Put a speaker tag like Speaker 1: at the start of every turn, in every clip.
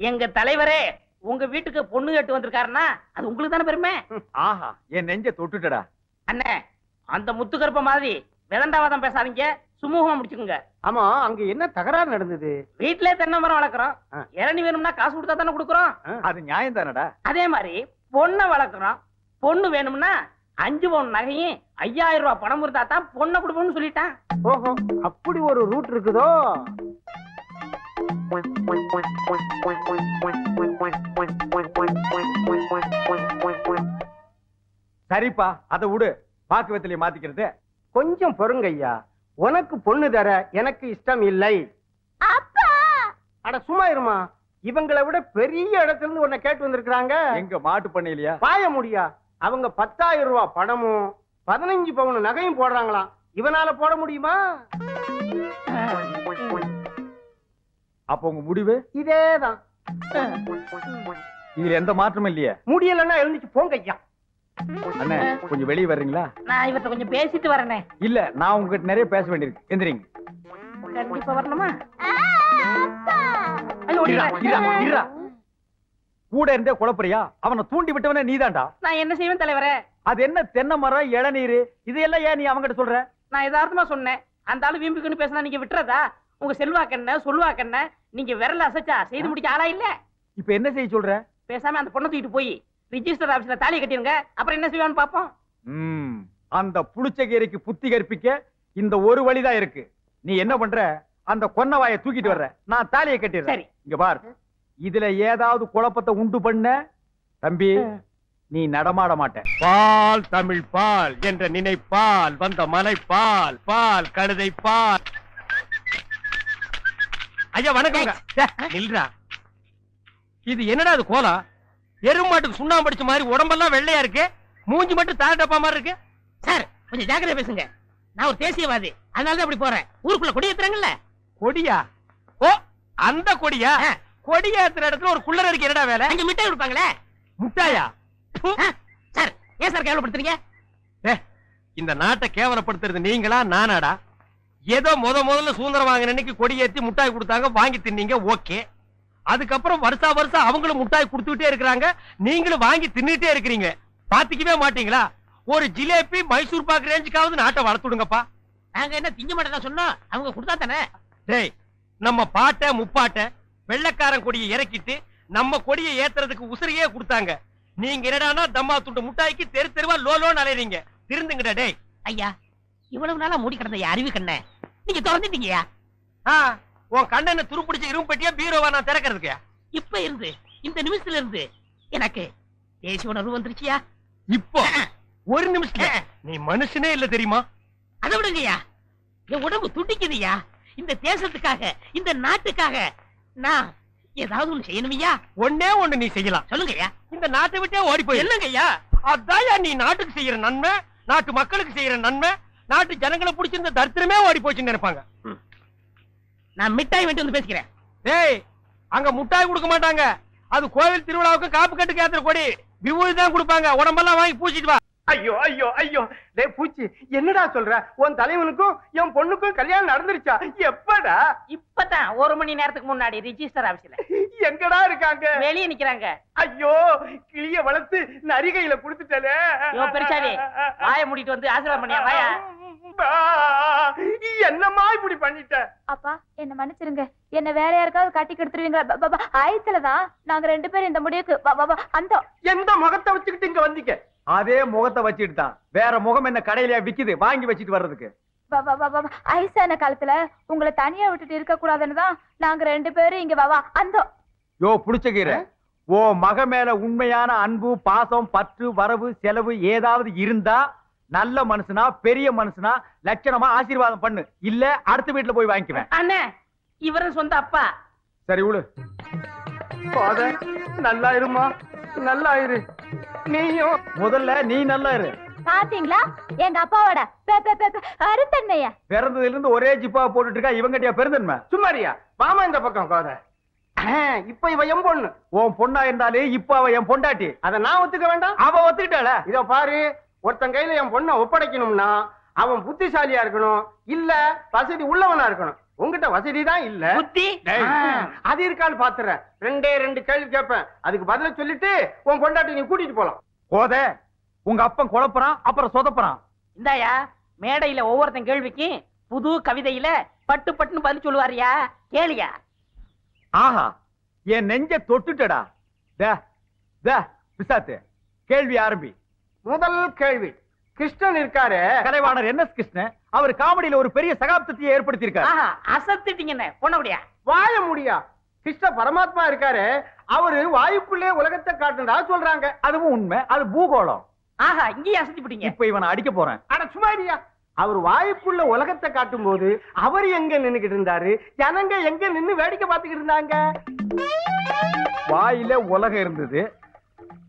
Speaker 1: எங்க தலைவரே உங்க வீட்டுக்கு பொண்ணு கேட்டு வந்திருக்காருன்னா அது உங்களுக்கு தானே பெருமை?
Speaker 2: ஆஹா என் நெஞ்ச தொட்டுட்டடா.
Speaker 1: அண்ணே அந்த முத்துக்கருப்ப மாதிரி விதண்டாவாதம் பேசாதீங்க சுமூகமா முடிச்சுக்குங்க.
Speaker 3: ஆமா அங்க என்ன தகராறு நடந்தது?
Speaker 1: வீட்லயே தென்னை மரம் வளர்க்குறோம். இளநி வேணும்னா காசு கொடுத்தா தானே கொடுக்குறோம்.
Speaker 2: அது நியாயம் தானடா.
Speaker 1: அதே மாதிரி பொண்ணை வளர்க்குறோம். பொண்ணு வேணும்னா அஞ்சு பவுன் நகையும் ஐயாயிரம் ரூபாய் பணம் இருந்தா தான் பொண்ணை கொடுப்போம்னு சொல்லிட்டான்.
Speaker 3: ஓஹோ அப்படி ஒரு ரூட் இருக்குதோ?
Speaker 2: சரிப்பா அதை விடு. பாக்கு வெத்தலையை மாத்திக்கிறது.
Speaker 3: கொஞ்சம் பொறுங்க ஐயா. உனக்கு பொண்ணு தர எனக்கு இஷ்டம் இல்லை. அட சும்மா இருமா. இவங்களை விட பெரிய இடத்துல இருந்து உன்னை கேட்டு வந்திருக்காங்க
Speaker 2: எங்க மாட்டு பண்ணையிலயா?
Speaker 3: பாய முடியா. அவங்க பத்தாயிரம் ரூபாய் பணமும் பதினஞ்சு பவுன் நகையும் போடுறாங்களாம். இவனால போட முடியுமா?
Speaker 2: அப்ப உங்க முடிவு?
Speaker 3: இதேதான்.
Speaker 2: இதுல எந்த மாற்றமும் இல்லையே.
Speaker 3: முடியலன்னா எழுந்துச்சு போங்க ஐயா.
Speaker 2: அண்ணே கொஞ்சம் வெளியே வர்றீங்களா?
Speaker 1: நான் இவர்ட்ட கொஞ்சம் பேசிட்டு வரேனே.
Speaker 2: இல்ல நான் உங்ககிட்ட நிறைய பேச வேண்டியிருக்கு. எந்திரிங்க.
Speaker 1: கண்டிப்பா வரணுமா.
Speaker 2: கூட இருந்தே குழப்பறியா? அவனை தூண்டி விட்டவனே நீதான்டா.
Speaker 1: நான் என்ன செய்வேன் தலைவரே?
Speaker 2: அது என்ன தென்னை மரம் இளநீர்? இதெல்லாம் ஏன் நீ அவங்கிட்ட சொல்ற?
Speaker 1: நான் யதார்த்தமா சொன்னேன். அந்த ஆளு வீம்புக்குன்னு பேசினா நீங்க விட்டுறதா? உங்க செல்வாக்கண்ண சொல்வாக்கண்ண நீங்க விரல அசைச்சா செய்து முடிக்க ஆளா இல்ல?
Speaker 2: இப்ப என்ன செய்ய சொல்ற?
Speaker 1: பேசாம அந்த பொண்ணை தூக்கிட்டு போய் ரிஜிஸ்டர் ஆபீஸ்ல தாலி கட்டிருங்க அப்புறம் என்ன செய்வான்னு பாப்போம்.
Speaker 2: அந்த புளிச்சகீரைக்கு புத்தி கற்பிக்க இந்த ஒரு வழிதான் இருக்கு. நீ என்ன பண்ற? அந்த கொன்னவாயை தூக்கிட்டு வர்ற. நான் தாலியை கட்டிடுறேன். இங்க பார். இதுல ஏதாவது குழப்பத்தை உண்டு பண்ண? தம்பி நீ நடமாட மாட்ட.
Speaker 4: பால் தமிழ் பால் என்ற நினைப்பால் வந்த மலை பால் பால் கழுதை பால் ஐயா வணக்கங்க டே, நில்றா. இது என்னடா இது கோலம் எருமாட்டுக்கு சுண்ணாம்பு அடிச்ச மாதிரி உடம்பெல்லாம் வெள்ளையா இருக்கு? மூஞ்சி மட்டும் தார டப்பா மாதிரி இருக்கு?
Speaker 1: சார் கொஞ்சம் ஜாக்கிரதை பேசுங்க. நான் ஒரு தேசியவாதி. அதனால தான் அப்படி போறேன். ஊருக்குள்ள கொடி ஏத்துறாங்கல்ல?
Speaker 4: கொடியா? ஓ அந்த கொடியா?
Speaker 1: ஆ.
Speaker 4: கொடியா ஏத்துற இடத்துல ஒரு குள்ளர் இருக்கு. என்னடா வேலை?
Speaker 1: அங்க மிட்டாய் கொடுப்பாங்களே?
Speaker 4: முட்டாயா?
Speaker 1: சார் ஏன் சார் கேவலப்படுத்துறீங்க?
Speaker 4: இந்த நாட்டை கேவலப்படுத்துறது நீங்களா நானாடா? ஏதோ முத முதல்ல சுதந்திரம் வாங்கின அன்னைக்கு கொடி ஏத்தி முட்டாய் கொடுத்தாங்க வாங்கி தின்னீங்க ஓகே. அதுக்கப்புறம் வருஷா வருஷம் அவங்களும் முட்டாய் கொடுத்துட்டே இருக்கிறாங்க நீங்களும் வாங்கி தின்னுட்டே இருக்கிறீங்க. பாத்துக்கவே மாட்டீங்களா? ஒரு ஜிலேபி மைசூர் பாக்கு ரேஞ்சுக்காவது நாட்டை வளர்த்துடுங்கப்பா
Speaker 1: நாங்க என்ன திங்க மாட்டேன் சொன்னோம். அவங்க கொடுத்தா தானே?
Speaker 4: டேய் நம்ம பாட்டை முப்பாட்டை வெள்ளைக்காரன் கொடியை இறக்கிட்டு நம்ம கொடியை ஏத்துறதுக்கு உசிரியே கொடுத்தாங்க. நீங்க என்னடான்னா தம்மா துண்டு முட்டாய்க்கு தெரு தெருவா லோலோன்னு அலையறீங்க. திருந்துங்கடா டேய்.
Speaker 1: ஐயா இவ்வளவு நாளா மூடி கிடந்த அறிவு கண்ண. நீங்க திறந்துட்டீங்கயா?
Speaker 4: உன் கண்ணனை துருப்பிடிச்ச இரும்பு பெட்டியா பீரோவா நான் திறக்கிறதுக்கு?
Speaker 1: இப்ப இருந்து இந்த நிமிஷத்துல இருந்து எனக்கு தேசிய உணர்வு வந்துருச்சியா?
Speaker 4: இப்போ? ஒரு நிமிஷத்துல. நீ மனுஷனே இல்ல தெரியுமா?
Speaker 1: அதை விடுங்கய்யா. என் உடம்பு துடிக்குதுயா இந்த தேசத்துக்காக இந்த நாட்டுக்காக நான் ஏதாவது ஒண்ணு செய்யணுமையா
Speaker 4: ஒண்ணே ஒண்ணு நீ செய்யலாம்.
Speaker 1: சொல்லுங்கய்யா.
Speaker 4: இந்த நாட்டை விட்டே ஓடி போய்
Speaker 1: என்னங்கய்யா?
Speaker 4: அதான்யா நீ நாட்டுக்கு செய்யற நன்மை நாட்டு மக்களுக்கு செய்யற நன்மை நாட்டு ஜனங்களை பிடிச்சிருந்த தரித்திரமே ஓடி போச்சுன்னு நினைப்பாங்க.
Speaker 1: நான் மிட்டாய் வேண்டி வந்து பேசிக்கிறேன்.
Speaker 4: டேய் அங்க முட்டாய் கொடுக்க மாட்டாங்க. அது கோவில் திருவிழாவுக்கு காப்பு கட்டுக்கு ஏத்துற கொடி. விபூதி தான் கொடுப்பாங்க. உடம்பெல்லாம் வாங்கி பூசிட்டு வா.
Speaker 3: ஐயோ ஐயோ ஐயோ. டேய் பூச்சி என்னடா சொல்ற? உன் தலைவனுக்கும் என் பொண்ணுக்கும் கல்யாணம் நடந்துருச்சா? எப்படா?
Speaker 1: இப்பதான் ஒரு மணி நேரத்துக்கு முன்னாடி ரிஜிஸ்டர் ஆபீஸ்ல
Speaker 3: எங்கடா இருக்காங்க?
Speaker 1: வெளியே நிக்கிறாங்க.
Speaker 3: ஐயோ கிளிய வளர்த்து நரிகையில குடுத்துட்டலே
Speaker 1: யோ, பெருசாளி, வாயை மூடிட்டு வந்து ஆசீர்வாதம் பண்ணியா? வாயா.
Speaker 3: என்னம்மா இப்படி பண்ணிட்ட?
Speaker 5: அப்பா என்ன மன்னிச்சிருங்க. என்ன வேற யாருக்காவது கட்டி கெடுத்துருவீங்களா? ஆயத்துலதான் நாங்க ரெண்டு பேரும் இந்த முடிவுக்கு அந்த
Speaker 3: எந்த முகத்தை வச்சுக்கிட்டு இங்க வந்தீங்க?
Speaker 2: அதே முகத்தை வச்சுட்டு தான் வேற முகம் என்ன கடையிலயா விக்குது வாங்கி வச்சுட்டு வர்றதுக்கு.
Speaker 5: வயசான காலத்துல உங்களை தனியா விட்டுட்டு இருக்க கூடாதுன்னு தான் நாங்க ரெண்டு பேரும் இங்க வா வா அந்த
Speaker 2: யோ புளிச்சகீரை ஓ மக மேல உண்மையான அன்பு பாசம் பற்று வரவு செலவு ஏதாவது இருந்தா நல்ல மனுஷனா பெரிய மனுஷனா லட்சணமா ஆசீர்வாதம் பண்ணு. இல்ல அடுத்த வீட்டுல போய் வாங்கிக்குவேன்.
Speaker 1: அண்ணே இவரும் சொந்த அப்பா.
Speaker 2: சரி
Speaker 3: ஃபாதர் நல்லா இருமா நல்லா இரு நீயும்
Speaker 2: முதல்ல நீ நல்லா இரு.
Speaker 5: பாத்தீங்களா? எங்க அப்பாவோட பெ- பெ- பெ- பெ- அருத்தன்மைய
Speaker 2: பிறந்ததுல இருந்து ஒரே ஜிப்பா போட்டுட்டு இருக்கா இவங்கட்டியா பெருந்தன்மை?
Speaker 3: சும்மாரியா வாமா இந்த பக்கம் கோத இப்ப இவ என் பொண்ணு.
Speaker 2: உன் பொண்ணா இருந்தாலே இப்ப அவ என் பொண்டாட்டி.
Speaker 3: அத நான் ஒத்துக்க வேண்டாம்.
Speaker 2: அவ ஒத்துக்கிட்டாள?
Speaker 3: இதோ பாரு ஒருத்தன் கையில என் பொண்ணை ஒப்படைக்கணும்னா அவன் புத்திசாலியா இருக்கணும் இல்ல வசதி உள்ளவனா இருக்கணும். உங்ககிட்ட வசதி தான் இல்ல.
Speaker 1: புத்தி.
Speaker 3: அது இருக்கான்னு பாத்துறேன் ரெண்டே ரெண்டு கேள்வி கேட்பேன் அதுக்கு பதில சொல்லிட்டு உன் பொண்டாட்டி நீ கூட்டிட்டு போலாம்.
Speaker 2: போத உங்க அப்பன் குழப்பறான் அப்புறம் சொதப்புறான்.
Speaker 1: இந்தாயா மேடையில ஒவ்வொருத்தன் கேள்விக்கும் புது கவிதையில பட்டு பட்டுன்னு பதில் சொல்லுவாரியா? கேளியா.
Speaker 2: ஆஹா என் நெஞ்ச தொட்டுட்டடா. டே, டே, பிசாத்து கேள்வி ஆரம்பி.
Speaker 3: முதல் கேள்வி. கிருஷ்ணன் இருக்காரு.
Speaker 2: Kalaivanar N S Krishnan. அவர் காமெடியில ஒரு பெரிய சகாப்தத்தையே ஏற்படுத்தி இருக்காரு
Speaker 1: ஆஹா அசத்துட்டீங்கன்னு பொண்ணபடியா
Speaker 3: வாழ முடியா. கிருஷ்ண பரமாத்மா இருக்காரு. அவரு வாயுக்குள்ளே உலகத்தை காட்டுறதா சொல்றாங்க.
Speaker 2: அதுவும் உண்மை. அது பூகோளம்.
Speaker 1: ஆஹா இங்கேயும் அசத்திப்பிட்டீங்க
Speaker 2: இப்ப இவனை அடிக்க போறேன்.
Speaker 3: அட சுமாரியா அவர் வாயுக்குள்ள உலகத்தை காட்டும் போது அவர் எங்க நின்னுகிட்டு இருந்தாரு? ஜனங்க எங்க நின்னு வேடிக்கை பார்த்துக்கிட்டு இருந்தாங்க?
Speaker 2: வாயில உலகம் இருந்தது.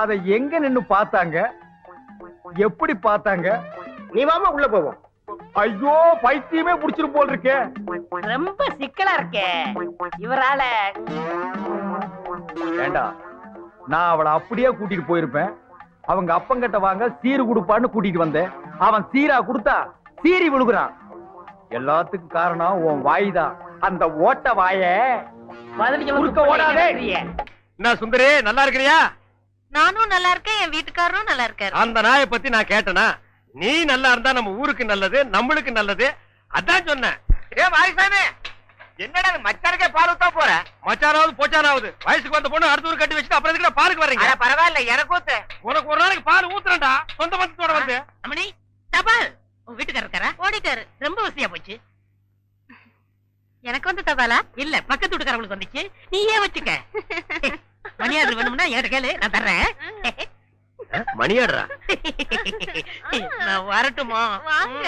Speaker 2: அதை எங்க நின்னு பார்த்தாங்க? எப்படி பார்த்தாங்க?
Speaker 3: நீ வாமா உள்ள போவோம்.
Speaker 2: ஐயோ பைத்தியமே புடிச்சிரு போல் இருக்கே
Speaker 1: ரொம்ப சிக்கலா இருக்கே. இவரால
Speaker 2: ஏண்டா நான் அவளை அப்படியே கூட்டிட்டு போயிருப்பேன். அவங்க அப்பங்கிட்ட வாங்க சீரு கொடுப்பான்னு கூட்டிட்டு வந்தேன். அவன் சீரா கொடுத்தா சீரி விழுகுறான். எல்லாத்துக்கும் காரணம் உன் வாய் தான் அந்த ஓட்ட வாய குறுக்க ஓடாதே.
Speaker 4: என்ன சுந்தரி நல்லா இருக்கிறியா?
Speaker 6: நானும் நல்லா இருக்கேன் என் வீட்டுக்காரரும் நல்லா இருக்காரு.
Speaker 4: அந்த நாயை பத்தி நான் கேட்டனா? நீ நல்லா இருந்தா நம்ம ஊருக்கு நல்லது நம்மளுக்கு நல்லது. அதான் சொன்னேன்.
Speaker 2: ஏ வாரிசாமி! என்னடா மச்சானுக்கே பால் ஊத்தா போற?
Speaker 4: மச்சானாவது போச்சானாவது. வயசுக்கு வந்த பொண்ணு அடுத்த ஊர் கட்டி வச்சுட்டு அப்புறம் எதுக்குடா பாருக்கு வர்றீங்க?
Speaker 1: பரவாயில்ல எனக்கு ஊத்து.
Speaker 4: உனக்கு ஒரு நாளைக்கு பால் ஊத்துறேன்டா. சொந்த பந்தத்தோட வந்து.
Speaker 1: அம்மணி தபால் உங்க வீட்டுக்காரர் இருக்காரா?
Speaker 6: ஓடிட்டாரு.
Speaker 1: ரொம்ப வசதியா போச்சு.
Speaker 6: எனக்கு வந்து தபாலா
Speaker 1: இல்ல பக்கத்து வீட்டுக்காரங்களுக்கு வந்துச்சு. நீ ஏன் வச்சுக்க. மணியாளர் வேணும்னா என்கிட்ட கேளு நான் தர்றேன்.
Speaker 4: மணியாடுறா?
Speaker 1: நான் வரட்டுமா?
Speaker 6: வாங்க.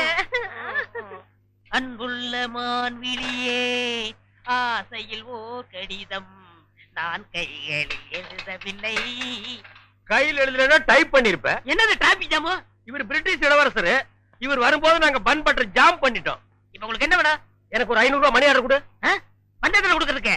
Speaker 1: அன்புள்ள மான்விழியே ஆசையில் ஓர் கடிதம் நான் கைகளில் எழுதவில்லை.
Speaker 4: கையில் எழுதுனா டைப் பண்ணிருப்ப.
Speaker 1: என்னது டிராபிக் ஜாமு
Speaker 4: இவர் பிரிட்டிஷ் இளவரசர். இவர் வரும்போது நாங்க பன் பட்டர் ஜாம் பண்ணிட்டோம்.
Speaker 1: இப்ப உங்களுக்கு என்ன வேணும்?
Speaker 4: எனக்கு ஒரு ஐநூறு ரூபாய் மணி ஆர்டர் கொடு
Speaker 1: பந்தத்துல கொடுக்கறதுக்கு.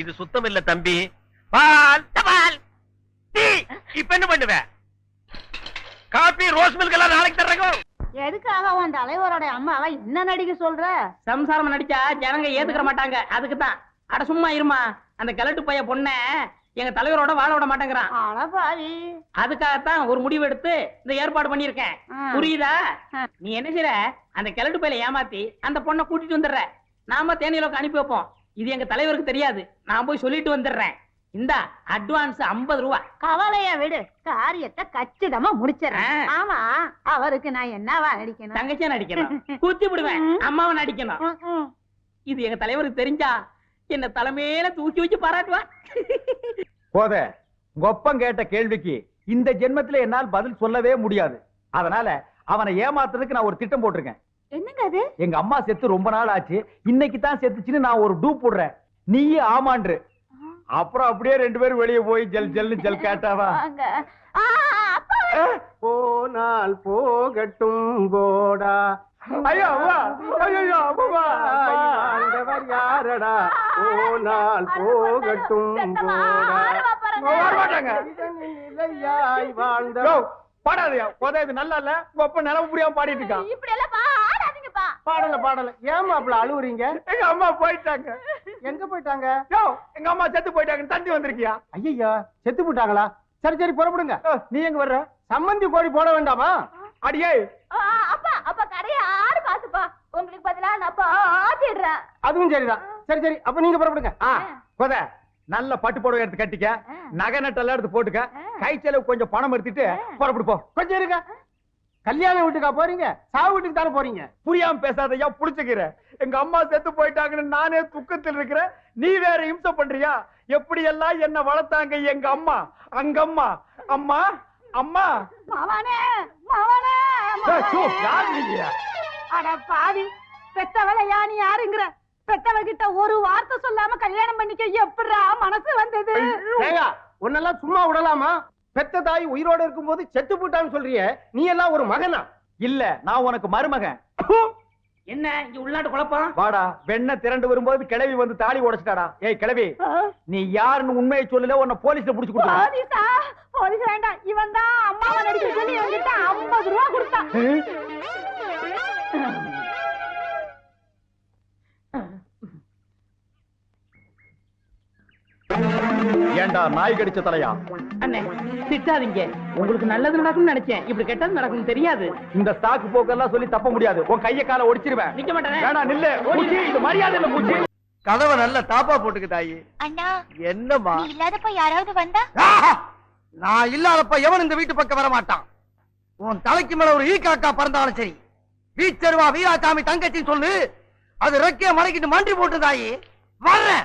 Speaker 4: இது சுத்தம் இல்ல தம்பி. பால்
Speaker 1: தபால்.
Speaker 4: டீ இப்ப என்ன பண்ணுவ? காபி ரோஸ் மில்க் எல்லாம் நாளைக்கு தர்றேங்க.
Speaker 7: எதுக்காக உன் தலைவரோட அம்மாவை என்ன நடிக்க சொல்ற?
Speaker 1: சம்சாரம் நடிச்சா ஜனங்க ஏத்துக்கிற மாட்டாங்க. அதுக்கு தான் அட சும்மா இருமா. அந்த கிழட்டு பைய பொண்ண எங்க தலைவரோட வாழ விட மாட்டேங்கிறான். அதுக்காகத்தான் ஒரு முடிவு எடுத்து இந்த ஏற்பாடு பண்ணிருக்கேன் புரியுதா. நீ என்ன செய்ற? அந்த கிழட்டு பையில ஏமாத்தி அந்த பொண்ணை கூட்டிட்டு வந்துடுற. நாம தேனியிலோக்கு அனுப்பி வைப்போம். இது எங்க தலைவருக்கு தெரியாது. நான் போய் சொல்லிட்டு வந்துடுறேன். இந்தா அட்வான்ஸ் 50 ரூபா.
Speaker 7: கவலைய விடு. காரியத்தை கச்சிதமா முடிச்சிடறேன். ஆமா அவருக்கு நான் என்னவா நடிக்கணும்?
Speaker 1: தங்கச்சியா நடிக்கணும். குத்தி விடுவேன். அம்மாவை நடிக்கணும். இது எங்க தலைவருக்கு தெரிஞ்சா என்ன தலைமையில தூக்கி வச்சு பாராட்டுவா?
Speaker 2: போத உங்க ஒப்பம் கேட்ட கேள்விக்கு இந்த ஜென்மத்துல என்னால் பதில் சொல்லவே முடியாது. அதனால அவனை ஏமாத்துறதுக்கு நான் ஒரு திட்டம் போட்டிருக்கேன்.
Speaker 7: என்னங்க அது?
Speaker 2: எங்க அம்மா செத்து ரொம்ப நாள் ஆச்சு. இன்னைக்கு தான் செத்துச்சுன்னு நான் ஒரு டூ போடுறேன். நீயே ஆமான்று. அப்புறம் அப்படியே ரெண்டு பேரும் வெளியே போய் ஜல் ஜல்னு ஜல் கேட்டாவா.
Speaker 3: போனால் போகட்டும் போடா.
Speaker 2: ஐயோ ஐயோ அம்மா.
Speaker 3: ஆண்டவர் யாரடா? போனால் போகட்டும் போடா. வாழ்ந்த
Speaker 2: பாடாதயா. போதா இது நல்லா இல்ல? அப்பா நிலவு புரியாம பாடிட்டு இருக்கான்
Speaker 7: இப்படி எல்லாம் பா, ஆடாதீங்கப்பா.
Speaker 3: பாடல பாடல. ஏமா அப்படி அழுவுறீங்க?
Speaker 2: எங்க அம்மா போயிட்டாங்க.
Speaker 3: எங்க போயிட்டாங்க?
Speaker 2: யோ எங்க அம்மா செத்து போயிட்டாங்க தந்தி வந்திருக்கியா?
Speaker 3: ஐயா செத்து போட்டாங்களா சரி சரி புறப்படுங்க.
Speaker 2: நீ எங்க வர்ற?
Speaker 3: சம்மந்தி கோழி போட வேண்டாமா?
Speaker 2: அடியே.
Speaker 7: அப்பா அப்பா கடையை ஆடு பாத்துப்பா உங்களுக்கு பதிலா நான் அப்பா ஆத்திடுறேன்.
Speaker 3: அதுவும் சரிதான். சரி சரி அப்ப நீங்க புறப்படுங்க.
Speaker 2: ஆ போத நல்ல பட்டு புடவை எடுத்து கட்டிக்க. நகை நட்டெல்லாம் எடுத்து போட்டுக்க. கை செலவு கொஞ்சம் பணம் எடுத்துட்டு புறப்படு போ.
Speaker 3: கொஞ்சம் இருங்க. கல்யாண வீட்டுக்கா போறீங்க? சாவு வீட்டுக்கு தானே போறீங்க?
Speaker 2: புரியாம பேசாதயா புடிச்சுக்கிற. எங்க அம்மா செத்து போயிட்டாங்கன்னு நானே துக்கத்தில் இருக்கிறேன். நீ வேற இம்சை பண்றியா? எப்படி எல்லாம் என்ன வளர்த்தாங்க எங்க அம்மா? அங்க அம்மா அம்மா.
Speaker 7: மாவானே மாவானே
Speaker 2: யார் நீங்க?
Speaker 7: அட பாவி பெத்தவளை யானி யாருங்கிற? பெத்தவகிட்ட ஒரு வார்த்தை சொல்லாம கல்யாணம் பண்ணிக்க எப்படிடா மனசு வந்தது?
Speaker 3: உன்னெல்லாம் சும்மா விடலாமா? பெத்த தாய் உயிரோட இருக்கும்போது செத்து போட்டான்னு சொல்றியே நீ எல்லாம் ஒரு மகனா?
Speaker 2: இல்ல நான் உனக்கு மருமகன்.
Speaker 1: என்ன இங்க உள்நாட்டு குழப்பம்?
Speaker 2: வாடா வெண்ண திரண்டு வரும்போது கிளவி வந்து தாலி உடைச்சிட்டாடா. ஏய் கிளவி நீ யாருன்னு உண்மையை சொல்லல உன்னை போலீஸ்ல புடிச்சு கொடுத்து
Speaker 7: போலீஸா? போலீஸ் வேண்டாம். இவன் தான் அம்மாவை நடிக்க சொல்லி என்கிட்ட ஐம்பது ரூபா கொடுத்தான்.
Speaker 2: ஏன்டா நாய் கடிச்ச தலையா?
Speaker 1: அண்ணே திட்டாதீங்க. உங்களுக்கு நல்லது நடக்கும்னு நினைச்சேன். இப்படி கெட்டது நடக்கும் தெரியாது.
Speaker 2: இந்த சாக்கு போக்கெல்லாம் சொல்லி தப்ப முடியாது. உன் கைய காலை ஒடிச்சிருவேன்.
Speaker 1: நிக்க மாட்டேனே.
Speaker 2: வேணா நில்லு. பூச்சி இது மரியாதை இல்ல பூச்சி.
Speaker 4: கதவை நல்ல தாப்பா போட்டுக்கு தாயி.
Speaker 5: அண்ணா
Speaker 4: என்னம்மா?
Speaker 5: நீ இல்லாதப்ப யாராவது வந்தா!
Speaker 4: நான் இல்லாதப்ப எவன் இந்த வீட்டு பக்கம் வர மாட்டான்? உன் தலைக்கு மேல ஒரு ஈ காக்கா பறந்தாலும் சரி. வீச்சருவா வீராசாமி தங்கச்சின்னு சொல்லு. அது ரெக்கைய மலைக்கிட்டு மண்டி போட்டு தாயி. வர்றேன்.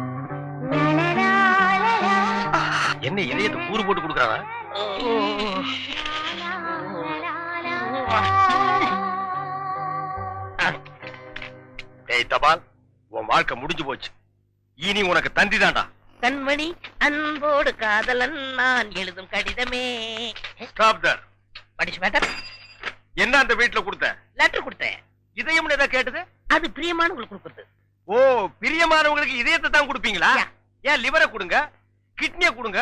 Speaker 4: என்ன இதயத்தை கூறு போட்டு கொடுக்குறானா? ஏய் தபால் உன் வாழ்க்கை முடிஞ்சு போச்சு. இனி உனக்கு தந்தி தான்டா.
Speaker 6: கண்மணி அன்போடு காதலன் நான் எழுதும் கடிதமே.
Speaker 4: ஸ்டாப் தர்
Speaker 6: படிச்சு மேட்டர்
Speaker 4: என்ன அந்த வீட்டுல கொடுத்த?
Speaker 6: லெட்டர் கொடுத்தேன்.
Speaker 4: இதயம்னு ஏதோ கேட்டது?
Speaker 6: அது பிரியமானவங்களுக்கு கொடுக்குறது.
Speaker 4: ஓ பிரியமானவங்களுக்கு இதயத்தை தான் கொடுப்பீங்களா. ஏன் லிவரை கொடுங்க? கிட்னியை கொடுங்க?